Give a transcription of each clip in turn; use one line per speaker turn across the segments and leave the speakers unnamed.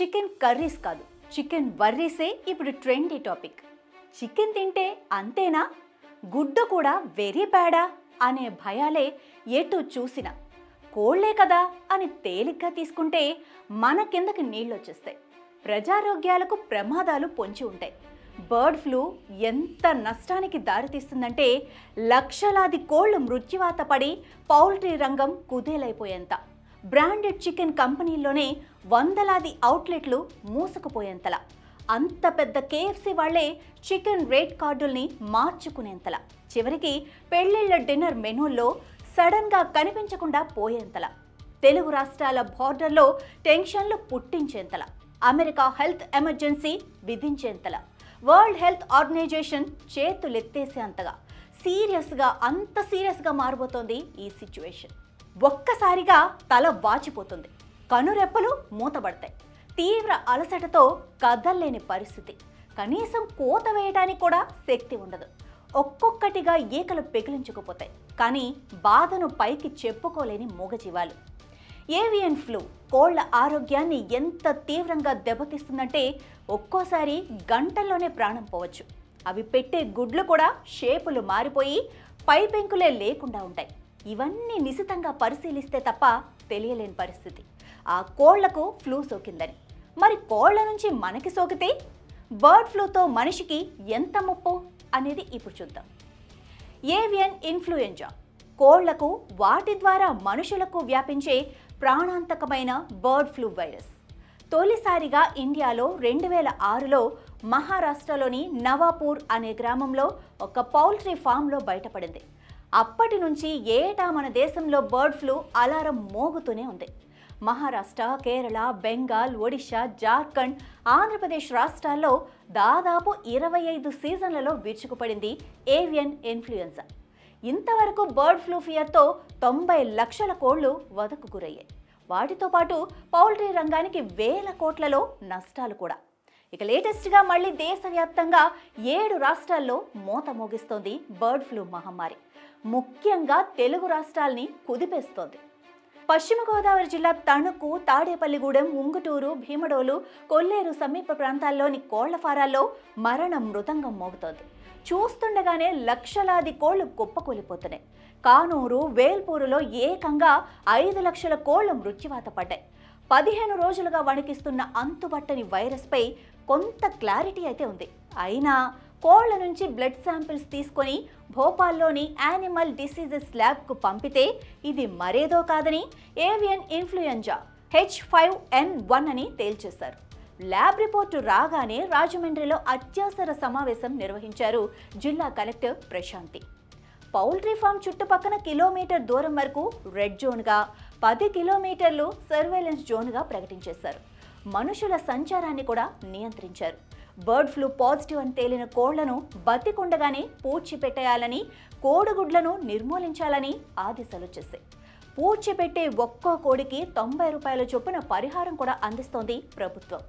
Chicken curries కాదు chicken వర్రీసే ఇప్పుడు ట్రెండీ టాపిక్ చికెన్ తింటే అంతేనా? గుడ్డు కూడా వెరీ బ్యాడా అనే భయాలే ఎటు చూసినా. కోళ్ళే కదా అని తేలిగ్గా తీసుకుంటే మన కిందకి నీళ్ళు వచ్చేస్తాయి ప్రజారోగ్యాలకు ప్రమాదాలు పొంచి ఉంటాయి. బర్డ్ ఫ్లూ ఎంత నష్టానికి దారితీస్తుందంటే లక్షలాది కోళ్ళు మృత్యువాత పడి పౌల్ట్రీ రంగం కుదేలైపోయేంత. బ్రాండెడ్ చికెన్ కంపెనీల్లోనే వందలాది అవుట్లెట్లు మూసుకుపోయేంతలా. అంత పెద్ద కేఎఫ్సి వాళ్ళే చికెన్ రేట్ కార్డుల్ని మార్చుకునేంతలా. చివరికి పెళ్ళిళ్ళ డిన్నర్ మెనూల్లో సడన్గా కనిపించకుండా పోయేంతలా. తెలుగు రాష్ట్రాల బార్డర్లో టెన్షన్లు పుట్టించేంతలా. అమెరికా హెల్త్ ఎమర్జెన్సీ విధించేంతలా. వరల్డ్ హెల్త్ ఆర్గనైజేషన్ చేతులెత్తేసేంతగా. సీరియస్గా అంత సీరియస్గా మారిపోతుంది ఈ సిచ్యువేషన్. ఒక్కసారిగా తల వాచిపోతుంది. కనురెప్పలు మూతబడతాయి. తీవ్ర అలసటతో కదల్లేని పరిస్థితి. కనీసం కోత వేయడానికి కూడా శక్తి ఉండదు. ఒక్కొక్కటిగా ఈకలు పెగిలించుకుపోతాయి. కానీ బాధను పైకి చెప్పుకోలేని మూగజీవాలు. ఏవియన్ ఫ్లూ కోళ్ళ ఆరోగ్యాన్ని ఎంత తీవ్రంగా దెబ్బతీస్తుందంటే ఒక్కోసారి గంటల్లోనే ప్రాణం పోవచ్చు. అవి పెట్టే గుడ్లు కూడా షేపులు మారిపోయి పై పెంకులే లేకుండా ఉంటాయి. ఇవన్నీ నిశితంగా పరిశీలిస్తే తప్ప తెలియలేని పరిస్థితి. ఆ కోళ్ళకు ఫ్లూ సోకిందని. మరి కోళ్ళ నుంచి మనకి సోకితే? బర్డ్ ఫ్లూతో మనిషికి ఎంత ముప్పు? అనేది ఇప్పుడు చూద్దాం. ఏవియన్ ఇన్ఫ్లుయెంజా కోళ్ళకు వాటి ద్వారా మనుషులకు వ్యాపించే ప్రాణాంతకమైన బర్డ్ ఫ్లూ వైరస్. తొలిసారిగా ఇండియాలో రెండు వేల ఆరులో మహారాష్ట్రలోని నవాపూర్ అనే గ్రామంలో ఒక పౌల్ట్రీ ఫామ్లో బయటపడింది. అప్పటి నుంచి ఏటా మన దేశంలో బర్డ్ ఫ్లూ అలారం మోగుతూనే ఉంది. మహారాష్ట్ర కేరళ బెంగాల్ ఒడిశా జార్ఖండ్ ఆంధ్రప్రదేశ్ రాష్ట్రాల్లో దాదాపు ఇరవై ఐదు సీజన్లలో విరుచుకుపడింది ఏవియన్ ఇన్ఫ్లుయెన్జా ఇంతవరకు బర్డ్ ఫ్లూ ఫియర్తో తొంభై లక్షల కోళ్ళు వదకు గురయ్యాయి. వాటితో పాటు పౌల్ట్రీ రంగానికి వేల కోట్లలో నష్టాలు కూడా. ఇక లేటెస్ట్గా మళ్ళీ దేశవ్యాప్తంగా ఏడు రాష్ట్రాల్లో మోత మోగిస్తోంది బర్డ్ ఫ్లూ మహమ్మారి. ముఖ్యంగా తెలుగు రాష్ట్రాల్ని కుదిపేస్తోంది. పశ్చిమ గోదావరి జిల్లా తణుకు తాడేపల్లిగూడెం ఉంగుటూరు భీమడోలు కొల్లేరు సమీప ప్రాంతాల్లోని కోళ్ళ ఫారాల్లో మరణ మృదంగం మోగుతోంది. చూస్తుండగానే లక్షలాది కోళ్ళు కుప్పకూలిపోతున్నాయి. కానూరు వేల్పూరులో ఏకంగా ఐదు లక్షల కోళ్ళు మృత్యువాత పడ్డాయి. పదిహేను రోజులుగా వణికిస్తున్న అంతుబట్టని వైరస్పై కొంత క్లారిటీ అయితే ఉంది. అయినా కోళ్ళ నుంచి బ్లడ్ శాంపిల్స్ తీసుకొని భోపాల్లోని యానిమల్ డిసీజెస్ ల్యాబ్కు పంపితే ఇది మరేదో కాదని avian influenza H five N one అని తేల్చేశారు. ల్యాబ్ రిపోర్టు రాగానే రాజమండ్రిలో అత్యవసర సమావేశం నిర్వహించారు జిల్లా కలెక్టర్ ప్రశాంతి. పౌల్ట్రీ ఫామ్ చుట్టుపక్కల కిలోమీటర్ దూరం వరకు రెడ్ జోన్గా పది కిలోమీటర్లు సర్వేలెన్స్ జోన్గా ప్రకటించేశారు. మనుషుల సంచారాన్ని కూడా నియంత్రించారు. బర్డ్ ఫ్లూ పాజిటివ్ అని తేలిన కోళ్ళను బతికుండగానే పూడ్చిపెట్టేయాలని కోడిగుడ్లను నిర్మూలించాలని ఆదేశాలు వచ్చేసాయి. పూడ్చిపెట్టే ఒక్కో కోడికి తొంభై రూపాయల చొప్పున పరిహారం కూడా అందిస్తోంది ప్రభుత్వం.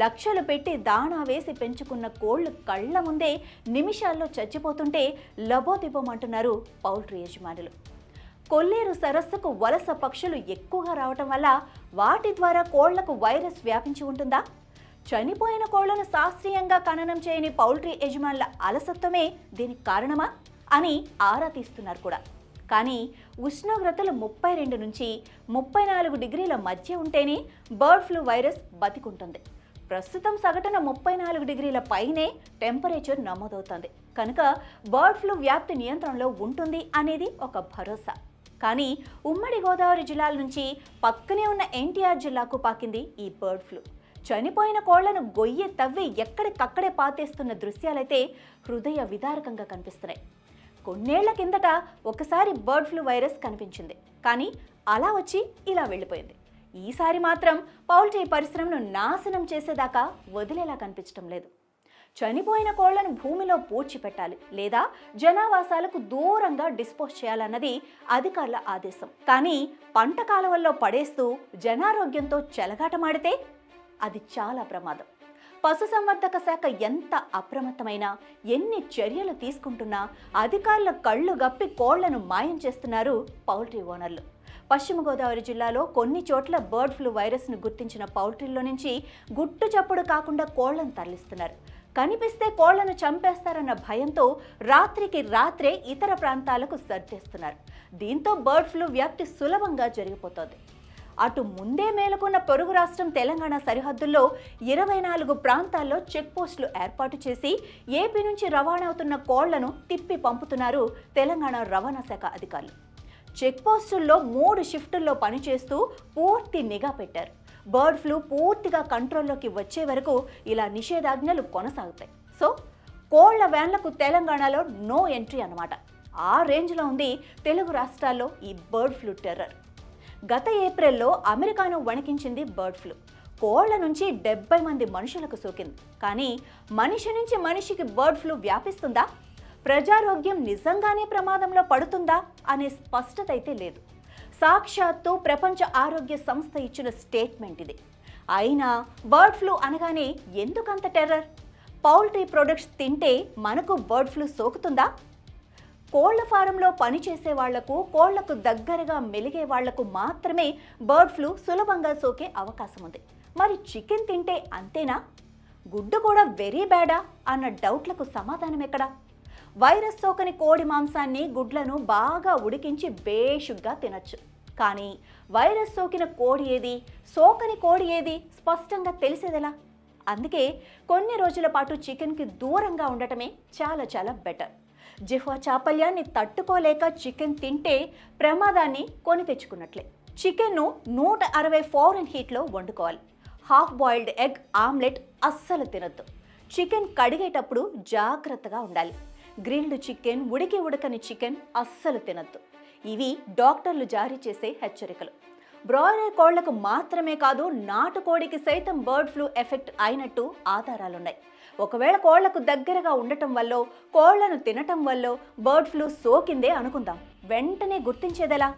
లక్షలు పెట్టి దాణా వేసి పెంచుకున్న కోళ్ళు కళ్ళ ముందే నిమిషాల్లో చచ్చిపోతుంటే లబోదిబోమంటున్నారు పౌల్ట్రీ యజమానులు. కొల్లేరు సరస్సుకు వలస పక్షులు ఎక్కువగా రావటం వల్ల వాటి ద్వారా కోళ్ళకు వైరస్ వ్యాపించి ఉంటుందా? చనిపోయిన కోళ్ళను శాస్త్రీయంగా ఖననం చేయని పౌల్ట్రీ యజమానుల అలసత్వమే దీనికి కారణమా అని ఆరా తీస్తున్నారు కూడా. కానీ ఉష్ణోగ్రతలు ముప్పై రెండు నుంచి ముప్పై నాలుగు డిగ్రీల మధ్య ఉంటేనే బర్డ్ ఫ్లూ వైరస్ బతికుంటుంది. ప్రస్తుతం సగటున ముప్పై నాలుగు డిగ్రీల పైనే టెంపరేచర్ నమోదవుతుంది. కనుక బర్డ్ ఫ్లూ వ్యాప్తి నియంత్రణలో ఉంటుంది అనేది ఒక భరోసా. కానీ ఉమ్మడి గోదావరి జిల్లాల నుంచి పక్కనే ఉన్న ఎన్టీఆర్ జిల్లాకు పాకింది ఈ బర్డ్ ఫ్లూ. చనిపోయిన కోళ్ళను గొయ్యి తవ్వి ఎక్కడికక్కడే పాతేస్తున్న దృశ్యాలైతే హృదయ విదారకంగా కనిపిస్తున్నాయి. కొన్నేళ్ళ కిందట ఒకసారి బర్డ్ ఫ్లూ వైరస్ కనిపించింది. కానీ అలా వచ్చి ఇలా వెళ్ళిపోయింది. ఈసారి మాత్రం పౌల్ట్రీ పరిశ్రమను నాశనం చేసేదాకా వదిలేలా కనిపించడం లేదు. చనిపోయిన కోళ్ళను భూమిలో పూడ్చిపెట్టాలి లేదా జనావాసాలకు దూరంగా డిస్పోజ్ చేయాలన్నది అధికారుల ఆదేశం. కానీ పంట కాలువల్లో పడేస్తూ జనారోగ్యంతో చెలగాటమాడితే అది చాలా ప్రమాదం. పశుసంవర్ధక శాఖ ఎంత అప్రమత్తమైనా ఎన్ని చర్యలు తీసుకుంటున్నా అధికారుల కళ్ళు గప్పి కోళ్ళను మాయం చేస్తున్నారు పౌల్ట్రీ ఓనర్లు. పశ్చిమ గోదావరి జిల్లాలో కొన్ని చోట్ల బర్డ్ ఫ్లూ వైరస్ను గుర్తించిన పౌల్ట్రీల్లో నుంచి గుట్టు చప్పుడు కాకుండా కోళ్ళను తరలిస్తున్నారు. కనిపిస్తే కోళ్ళను చంపేస్తారన్న భయంతో రాత్రికి రాత్రే ఇతర ప్రాంతాలకు సర్దేస్తున్నారు. దీంతో బర్డ్ ఫ్లూ వ్యాప్తి సులభంగా జరిగిపోతోంది. అటు ముందే మేలుకున్న పొరుగు రాష్ట్రం తెలంగాణ సరిహద్దుల్లో ఇరవై నాలుగు ప్రాంతాల్లో చెక్పోస్టులు ఏర్పాటు చేసి ఏపీ నుంచి రవాణా అవుతున్న కోళ్ళను తిప్పి పంపుతున్నారు తెలంగాణ రవాణా శాఖ అధికారులు. చెక్పోస్టుల్లో మూడు షిఫ్టుల్లో పనిచేస్తూ పూర్తి నిఘా పెట్టారు. బర్డ్ ఫ్లూ పూర్తిగా కంట్రోల్లోకి వచ్చే వరకు ఇలా నిషేధాజ్ఞలు కొనసాగుతాయి. సో కోళ్ళ వ్యాన్లకు తెలంగాణలో నో ఎంట్రీ అన్నమాట. ఆ రేంజ్లో ఉంది తెలుగు రాష్ట్రాల్లో ఈ బర్డ్ ఫ్లూ టెర్రర్. గత ఏప్రిల్లో అమెరికాను వణికించింది బర్డ్ ఫ్లూ. కోళ్ళ నుంచి డెబ్బై మంది మనుషులకు సోకింది. కానీ మనిషి నుంచి మనిషికి బర్డ్ ఫ్లూ వ్యాపిస్తుందా? ప్రజారోగ్యం నిజంగానే ప్రమాదంలో పడుతుందా? అనే స్పష్టత అయితే లేదు. సాక్షాత్తు ప్రపంచ ఆరోగ్య సంస్థ ఇచ్చిన స్టేట్మెంట్ ఇది. అయినా బర్డ్ ఫ్లూ అనగానే ఎందుకంత టెర్రర్? పౌల్ట్రీ ప్రొడక్ట్స్ తింటే మనకు బర్డ్ ఫ్లూ సోకుతుందా? కోళ్ళ ఫారంలో పనిచేసే వాళ్ళకు కోళ్ళకు దగ్గరగా మెలిగే వాళ్ళకు మాత్రమే బర్డ్ ఫ్లూ సులభంగా సోకే అవకాశం ఉంది మరి చికెన్ తింటే అంతేనా? గుడ్డు కూడా వెరీ బ్యాడా అన్న డౌట్లకు సమాధానం ఎక్కడా వైరస్ సోకని కోడి మాంసాన్ని గుడ్లను బాగా ఉడికించి బేషుగ్గా తినచ్చు. కానీ వైరస్ సోకిన కోడి ఏది? సోకని కోడి ఏది? స్పష్టంగా తెలిసేదెలా? అందుకే కొన్ని రోజుల పాటు చికెన్కి దూరంగా ఉండటమే చాలా చాలా బెటర్. జిహ్వా చాపల్యాన్ని తట్టుకోలేక చికెన్ తింటే ప్రమాదాన్ని కొని తెచ్చుకున్నట్లే. చికెన్ను నూట అరవై ఫారెన్ హీట్లో వండుకోవాలి. హాఫ్ బాయిల్డ్ ఎగ్ ఆమ్లెట్ అస్సలు తినొద్దు. చికెన్ కడిగేటప్పుడు జాగ్రత్తగా ఉండాలి. గ్రిల్డ్ చికెన్ ఉడికి ఉడకని చికెన్ అస్సలు తినొద్దు. ఇవి డాక్టర్లు జారీ చేసే హెచ్చరికలు. బ్రాయిలర్ కోళ్ళకు మాత్రమే కాదు నాటుకోడికి సైతం బర్డ్ ఫ్లూ ఎఫెక్ట్ అయినట్టు ఆధారాలున్నాయి. ఒకవేళ కోళ్ళకు దగ్గరగా ఉండటం వల్ల కోళ్ళను తినటం వల్ల బర్డ్ ఫ్లూ సోకిందే అనుకుందాం. వెంటనే గుర్తించేదెలా?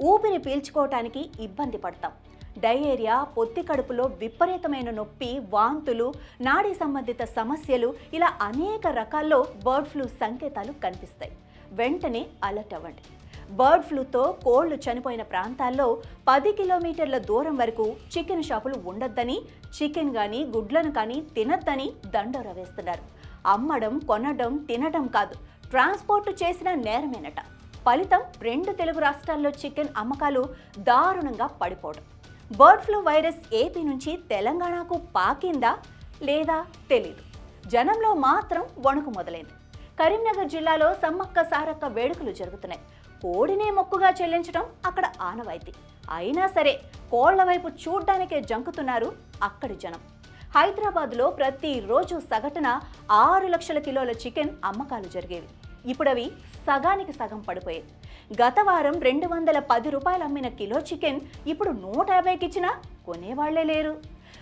ఊపిరి పీల్చుకోవటానికి ఇబ్బంది పడతాం. డయేరియా పొత్తి కడుపులో విపరీతమైన నొప్పి వాంతులు నాడీ సంబంధిత సమస్యలు ఇలా అనేక రకాల్లో బర్డ్ ఫ్లూ సంకేతాలు కనిపిస్తాయి. వెంటనే అలర్ట్ అవ్వండి. బర్డ్ ఫ్లూతో కోళ్ళు చనిపోయిన ప్రాంతాల్లో పది కిలోమీటర్ల దూరం వరకు చికెన్ షాపులు ఉండొద్దని చికెన్ కానీ గుడ్లను కానీ తినొద్దని దండోరా వేస్తున్నారు. అమ్మడం కొనడం తినడం కాదు ట్రాన్స్పోర్ట్ చేసిన నేరమేనట. ఫలితం రెండు తెలుగు రాష్ట్రాల్లో చికెన్ అమ్మకాలు దారుణంగా పడిపోవడం. బర్డ్ ఫ్లూ వైరస్ ఏపీ నుంచి తెలంగాణకు పాకిందా లేదా తెలీదు. జనంలో మాత్రం వణుకు మొదలైంది. కరీంనగర్ జిల్లాలో సమ్మక్క సారక్క వేడుకలు జరుగుతున్నాయి. కోడినే మొక్కుగా చెల్లించడం అక్కడ ఆనవాయితీ. అయినా సరే కోళ్ళ వైపు చూడ్డానికే జంకుతున్నారు అక్కడి జనం. హైదరాబాద్లో ప్రతిరోజు సగటున ఆరు లక్షల కిలోల చికెన్ అమ్మకాలు జరిగేవి. ఇప్పుడు అవి సగానికి సగం పడిపోయాయి. గత వారం రెండు వందల పది రూపాయలు అమ్మిన కిలో చికెన్ ఇప్పుడు నూట యాభైకి ఇచ్చినా కొనేవాళ్ళే లేరు.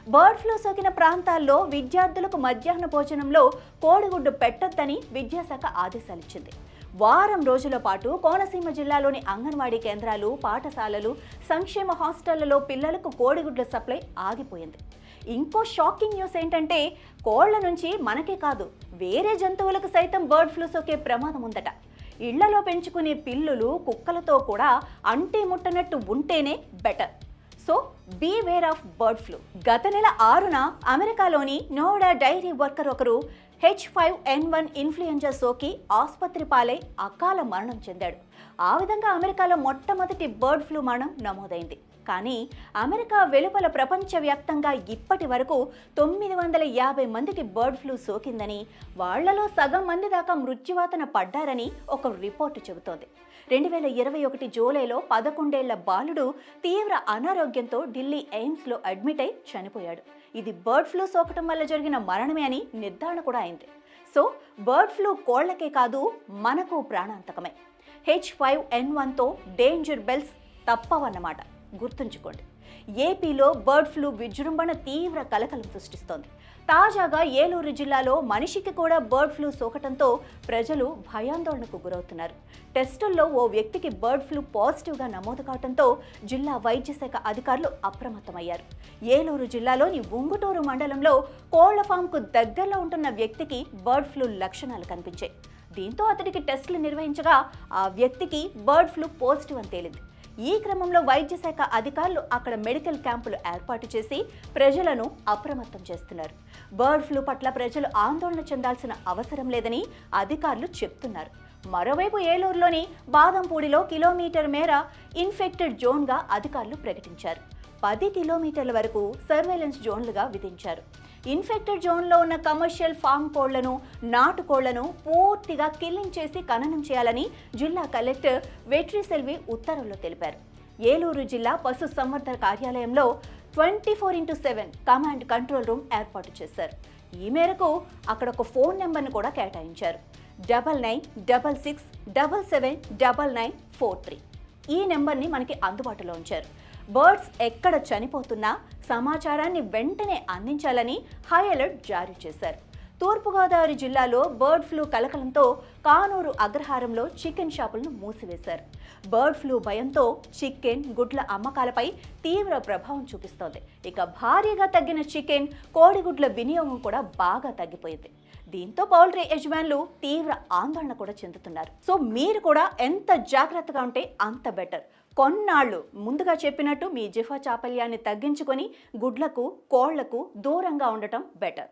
బర్డ్ ఫ్లూ సోకిన ప్రాంతాల్లో విద్యార్థులకు మధ్యాహ్న భోజనంలో కోడిగుడ్డు పెట్టొద్దని విద్యాశాఖ ఆదేశాలిచ్చింది. వారం రోజుల పాటు కోనసీమ జిల్లాలోని అంగన్వాడీ కేంద్రాలు పాఠశాలలు సంక్షేమ హాస్టళ్ళలో పిల్లలకు కోడిగుడ్ల సప్లై ఆగిపోయింది. ఇంకో షాకింగ్ న్యూస్ ఏంటంటే కోళ్ళ నుంచి మనకే కాదు వేరే జంతువులకు సైతం బర్డ్ ఫ్లూ సోకే ప్రమాదం ఉందట. ఇళ్ళలో పెంచుకునే పిల్లులు కుక్కలతో కూడా అంటి ముట్టనట్టు ఉంటేనే better. So beware of bird flu గత నెల ఆరున అమెరికాలోని నోడా డైరీ వర్కర్ ఒకరు H five N one influenza సోకి ఆసుపత్రి పాలై అకాల మరణం చెందాడు. ఆ విధంగా అమెరికాలో మొట్టమొదటి బర్డ్ ఫ్లూ మరణం నమోదైంది. కానీ అమెరికా వెలుపల ప్రపంచవ్యాప్తంగా ఇప్పటి వరకు తొమ్మిది వందల యాభై మందికి బర్డ్ ఫ్లూ సోకిందని వాళ్ళలో సగం మంది దాకా మృత్యువాతన పడ్డారని ఒక రిపోర్టు చెబుతోంది. రెండు వేల ఇరవై ఒకటి జూలైలో పదకొండేళ్ళ బాలుడు తీవ్ర అనారోగ్యంతో ఢిల్లీ ఎయిమ్స్లో అడ్మిట్ అయి చనిపోయాడు. ఇది బర్డ్ ఫ్లూ సోకటం వల్ల జరిగిన మరణమే అని నిర్ధారణ కూడా అయింది. సో బర్డ్ ఫ్లూ కోళ్ళకే కాదు మనకు ప్రాణాంతకమే. హెచ్ ఫైవ్ ఎన్ వన్తో డేంజర్ బెల్స్ తప్పవన్నమాట. గుర్తుంచుకోండి. ఏపీలో బర్డ్ ఫ్లూ విజృంభణ తీవ్ర కలకలం సృష్టిస్తోంది. తాజాగా ఏలూరు జిల్లాలో మనిషికి కూడా బర్డ్ ఫ్లూ సోకటంతో ప్రజలు భయాందోళనకు గురవుతున్నారు. టెస్టుల్లో ఓ వ్యక్తికి బర్డ్ ఫ్లూ పాజిటివ్గా నమోదు కావడంతో జిల్లా వైద్య శాఖ అధికారులు అప్రమత్తమయ్యారు. ఏలూరు జిల్లాలోని ఉంగుటూరు మండలంలో కోళ్ళ ఫామ్కు దగ్గరలో ఉంటున్న వ్యక్తికి బర్డ్ ఫ్లూ లక్షణాలు కనిపించాయి. దీంతో అతడికి టెస్టులు నిర్వహించగా ఆ వ్యక్తికి బర్డ్ ఫ్లూ పాజిటివ్ అని తేలింది. ఈ క్రమంలో వైద్య శాఖ అధికారులు అక్కడ మెడికల్ క్యాంపులు ఏర్పాటు చేసి ప్రజలను అప్రమత్తం చేస్తున్నారు. బర్డ్ ఫ్లూ పట్ల ప్రజలు ఆందోళన చెందాల్సిన అవసరం లేదని అధికారులు చెప్తున్నారు. మరోవైపు ఏలూరులోని బాదంపూడిలో కిలోమీటర్ మేర ఇన్ఫెక్టెడ్ జోన్గా అధికారులు ప్రకటించారు. పది కిలోమీటర్ల వరకు సర్వేలెన్స్ జోన్లుగా విధించారు. ఇన్ఫెక్టెడ్ జోన్లో ఉన్న కమర్షియల్ ఫామ్ కోళ్ళను నాటుకోళ్ళను పూర్తిగా కిల్లింగ్ చేసి ఖననం చేయాలని జిల్లా కలెక్టర్ వెట్రి సెల్వి ఉత్తర్వుల్లో తెలిపారు. ఏలూరు జిల్లా పశు సంవర్ధక కార్యాలయంలో twenty four into seven command control room ఏర్పాటు చేశారు. ఈ మేరకు అక్కడ ఒక ఫోన్ నెంబర్ను కూడా కేటాయించారు. Double nine double six double seven double nine four three. ఈ నెంబర్ని మనకి అందుబాటులో ఉంచారు. బర్డ్స్ ఎక్కడ చనిపోతున్నా సమాచారాన్ని వెంటనే అందించాలని హై అలర్ట్ జారీ చేశారు. తూర్పుగోదావరి జిల్లాలో బర్డ్ ఫ్లూ కలకలంతో కానూరు అగ్రహారంలో చికెన్ షాపులను మూసివేశారు. బర్డ్ ఫ్లూ భయంతో చికెన్ గుడ్ల అమ్మకాలపై తీవ్ర ప్రభావం చూపిస్తోంది. ఇక భారీగా తగ్గిన చికెన్ కోడిగుడ్ల వినియోగం కూడా బాగా తగ్గిపోయింది. దీంతో పౌల్ట్రీ యజమానులు తీవ్ర ఆందోళన కూడా చెందుతున్నారు. సో మీరు కూడా ఎంత జాగ్రత్తగా ఉంటే అంత బెటర్. కొన్నాళ్ళు ముందుగా చెప్పినట్టు మీ జిఫా చాపల్యాన్ని తగ్గించుకొని గుడ్లకు కోళ్ళకు దూరంగా ఉండటం బెటర్.